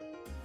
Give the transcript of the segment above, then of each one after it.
うん。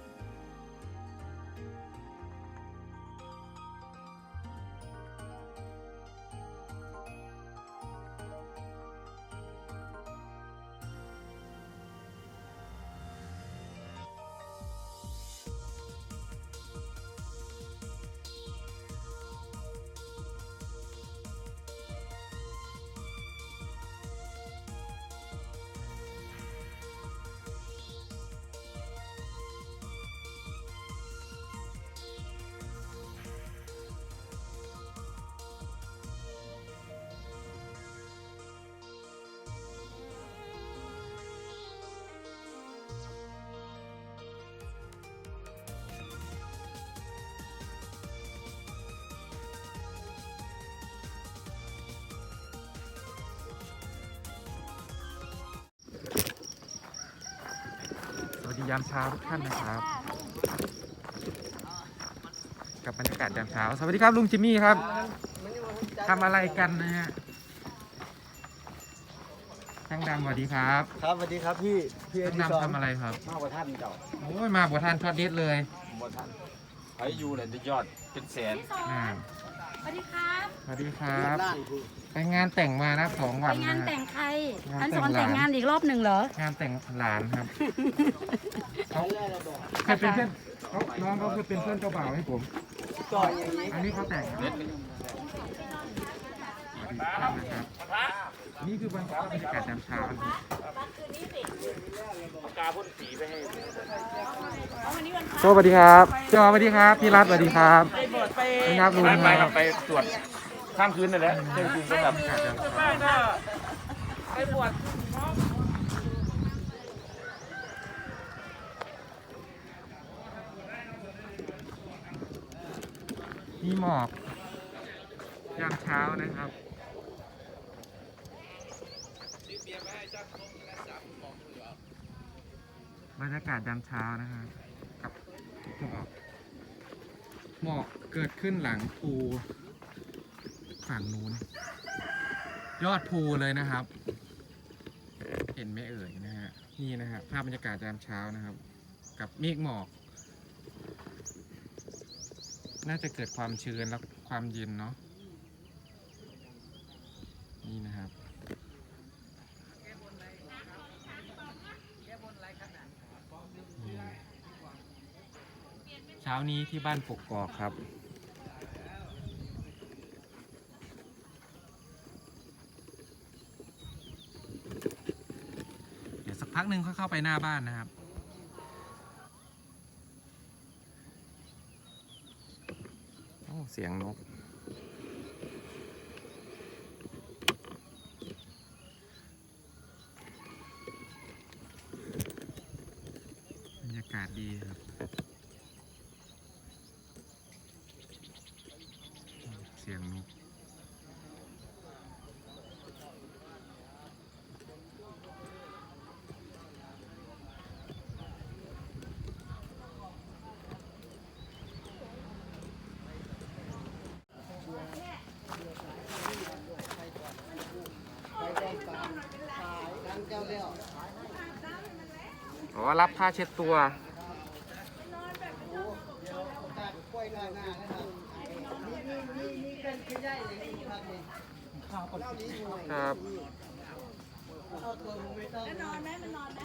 ยามเช้าทุกท่านนะครับ กับบรรยากาศยามเช้า สวัสดีครับลุงจิมมี่ครับทำอะไรกันนะฮะช่างดำสวัสดีครับครับสวัสดีครับพี่พี่เอ็ช่างดดี้สอนดำทำอะไรครับมากกว่าท่านเจ้าโอ้ยมาบัวทานทอดเด็ดเลยบ่ท่านไอ้ยูเนี่ยจะยอดเป็นแสนอ่า สวัสดีครับสวัสดีครับล่างคือไปงานแต่งมานะสองไปวันงานนะแต่ฮะงใครงานอันแต่สงอนหลานแต่งงานอีกรอบหนึ่งเหรอ งานแต่งหลานครับตอนแรกเราบอกเคยเป็นเพื่อนเขาน้องเขาเคยเป็นเพื่อนเจ้าบ่าวให้ผมต่อยอย่างนี้อันนี้เขาแต่งครับนะครับ นี่คือบรรยากาศยามเช้านะครับกาพ่นสีไปให้สวัสดีครับจอสวัสดีครับ พี่รัฐสวัสดีครับพี่นับลุงไปไปคครัรับบไปตรวจข้ามคืนนั่นแหละเที่ยงคืนก็แบบบรรยากาศยามเช้ามีหมอกยามเช้านะครับ บรรยากาศยามเช้านะครับกับหมอกหมอกเกิดขึ้นหลังภูฝั่งนู้น ยอดภูเลยนะครับ เห็นไหมเอ่ยนะฮะนี่นะฮะภาพบรรยากาศยามเช้านะครับ กับเมฆหมอก น่าจะเกิดความชื้นและความเย็นเนาะนี่นะครับ เช้านี้ที่บ้านปกกอกครับ เดี๋ยวสักพักหนึ่งค่อยเข้าไปหน้าบ้านนะครับ โอ้ เสียงนก บรรยากาศดีครับ เสียงนก อรับผ้าเช็ดตัว ครับ นอนไหมมันนอนไหม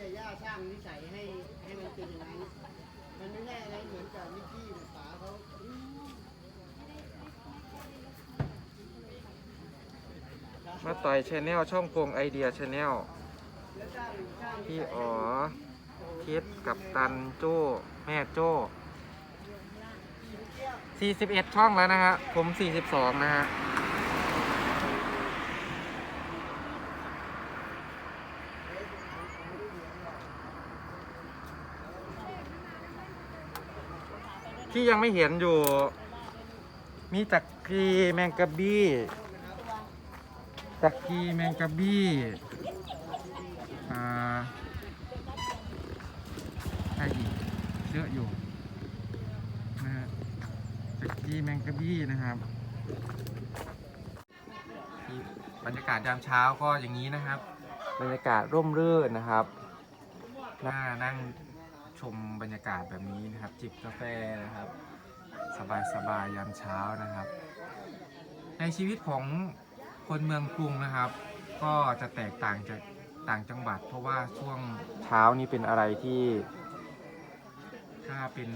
ยาย่าสร้า งนิสัยให้ให้มันเป็นอย่างนั้นมันไม่ใช่อะไรเหมือนกับนิกกี้หรือป๋าเขามาต่อยชแนลช่องพงไอเดียชแนลพี่อ๋อคิดกับตันโจ้แม่โจ้41 ช่องแล้วนะฮะผม 42 นะฮะ ที่ยังไม่เห็นอยู่ มีจักรีแมงกะบี้จักกีแมงกะบี้อ่าใครอีกเยอะอยู่นะฮะจักกีแมงกะบี้นะครับบรรยากาศยามเช้าก็อย่างนี้นะครับ บรรยากาศร่มรื่นนะครับน่านั่ง ชมบรรยากาศแบบนี้นะครับ จิบกาแฟนะครับ สบายๆยามเช้านะครับ ในชีวิตของคนเมืองกรุงนะครับ ก็จะแตกต่างจากต่างจังหวัด เพราะว่าช่วงเช้านี้เป็นอะไรที่ ถ้าเป็น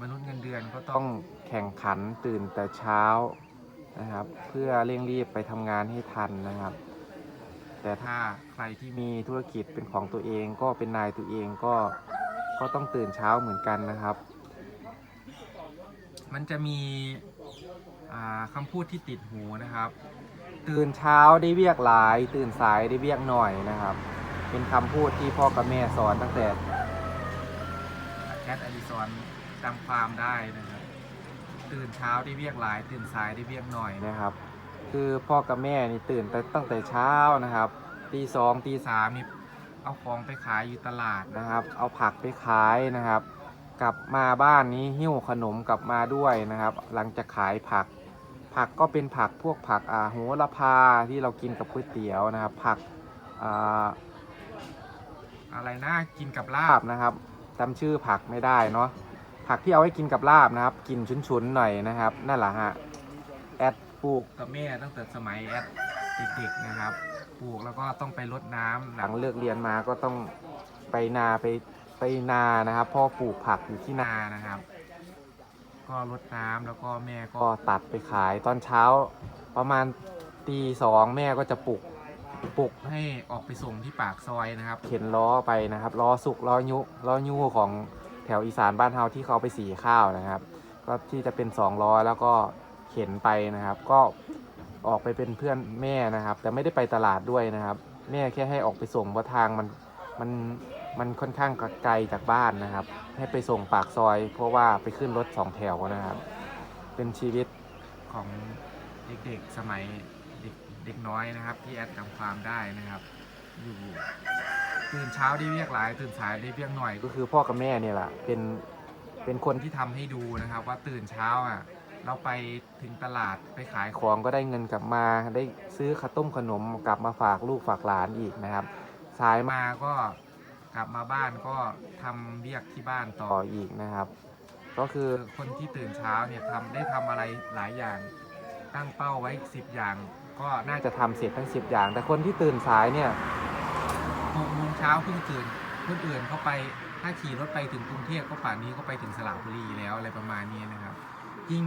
มนุษย์เงินเดือนก็ต้องแข่งขันตื่นแต่เช้านะครับ เพื่อเร่งรีบไปทำงานให้ทันนะครับ แต่ถ้าใครที่มีธุรกิจเป็นของตัวเองก็เป็นนายตัวเองก็ ก็ต้องตื่นเช้าเหมือนกันนะครับ มันจะมีคำพูดที่ติดหูนะครับ ตื่นเช้าได้เวียกหลาย ตื่นสายได้เวียกหน่อยนะครับ เป็นคำพูดที่พ่อกับแม่สอนตั้งแต่แคทอดิซอนจำความได้นะครับ ตื่นเช้าได้เวียกหลาย ตื่นสายได้เวียกหน่อยนะครับ คือพ่อกับแม่นี่ตื่นแต่ตั้งแต่เช้านะครับตีสองตีสามนี่ เอาของไปขายอยู่ตลาดนะครับ เอาผักไปขายนะครับ กลับมาบ้านนี้หิ้วขนมกลับมาด้วยนะครับ หลังจากขายผัก ผักก็เป็นผักพวกผักอ่าโหระพาที่เรากินกับก๋วยเตี๋ยวนะครับ ผักอ่าอะไรนะกินกับลาบนะครับจำชื่อผักไม่ได้เนาะผักที่เอาไว้กินกับลาบนะครับ กินฉุนๆหน่อยนะครับนั่นแหละฮะแอดปลูกกับแม่ตั้งแต่สมัยแอดเด็กๆนะครับ ปลูกแล้วก็ต้องไปรดน้ำหลังเลิกเรียนมาก็ต้องไปนาไปไปนานะครับ พ่อปลูกผักอยู่ที่นานะครับ ก็รดน้ำแล้วก็แม่ก็ตัดไปขายตอนเช้า ประมาณตีสองแม่ก็จะปลุกปลุกให้ออกไปส่งที่ปากซอยนะครับ เข็นล้อไปนะครับล้อสุกล้อยุล้อยูของแถวอีสานบ้านเฮาที่เขาไปสีข้าวนะครับ ก็ที่จะเป็นสองล้อแล้วก็เข็นไปนะครับ ก็ ออกไปเป็นเพื่อนแม่นะครับ แต่ไม่ได้ไปตลาดด้วยนะครับ แม่แค่ให้ออกไปส่งเพราะทางมันมันมันค่อนข้างไกลจากบ้านนะครับ ให้ไปส่งปากซอย เพราะว่าไปขึ้นรถสองแถวนะครับ เป็นชีวิตของเด็กๆสมัยเด็กเด็กน้อยนะครับ ที่แอดจำความได้นะครับ อยู่ตื่นเช้าได้เรียกหลาย ตื่นสายได้เรียกหน่อยก็คือพ่อกับแม่เนี่ยแหละเป็นเป็นคนที่ทำให้ดูนะครับ ว่าตื่นเช้าอะ เราไปถึงตลาดไปขายของก็ได้เงินกลับมา ได้ซื้อข้าวต้มขนมกลับมาฝากลูกฝากหลานอีกนะครับ สายมาก็กลับมาบ้านก็ทำเรียกที่บ้านต่ออีกนะครับ ก็คือคนที่ตื่นเช้าเนี่ยทำได้ทำอะไรหลายอย่างตั้งเป้าไว้ 10 อย่าง ก็น่าจะทำเสร็จทั้ง 10 อย่าง แต่คนที่ตื่นสายเนี่ยหกโมงเช้าเพิ่งตื่นคนอื่นเขาไปถ้าขี่รถไปถึงกรุงเทพก็ป่านนี้ก็ไปถึงสระบุรีแล้วอะไรประมาณนี้นะครับยิ่ง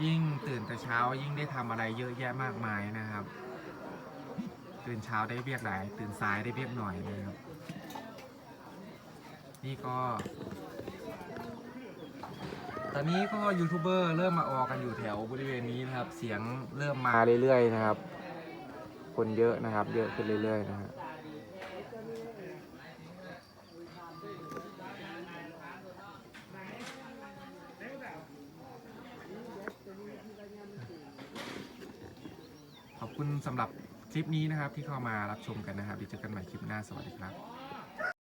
ยิ่งตื่นแต่เช้ายิ่งได้ทำอะไรเยอะแยะมากมายนะครับ ตื่นเช้าได้เรียกหลาย ตื่นสายได้เรียกหน่อยนะครับ นี่ก็ ตอนนี้ก็ยูทูบเบอร์เริ่มมาออกกันอยู่แถวบริเวณนี้นะครับ เสียงเริ่มมาเรื่อยๆนะครับ คนเยอะนะครับ เยอะขึ้นเรื่อยๆนะฮะขอบคุณ สำหรับคลิปนี้นะครับที่เข้ามารับชมกันนะครับเดี๋ยวเจอกันใหม่คลิปหน้าสวัสดีครับ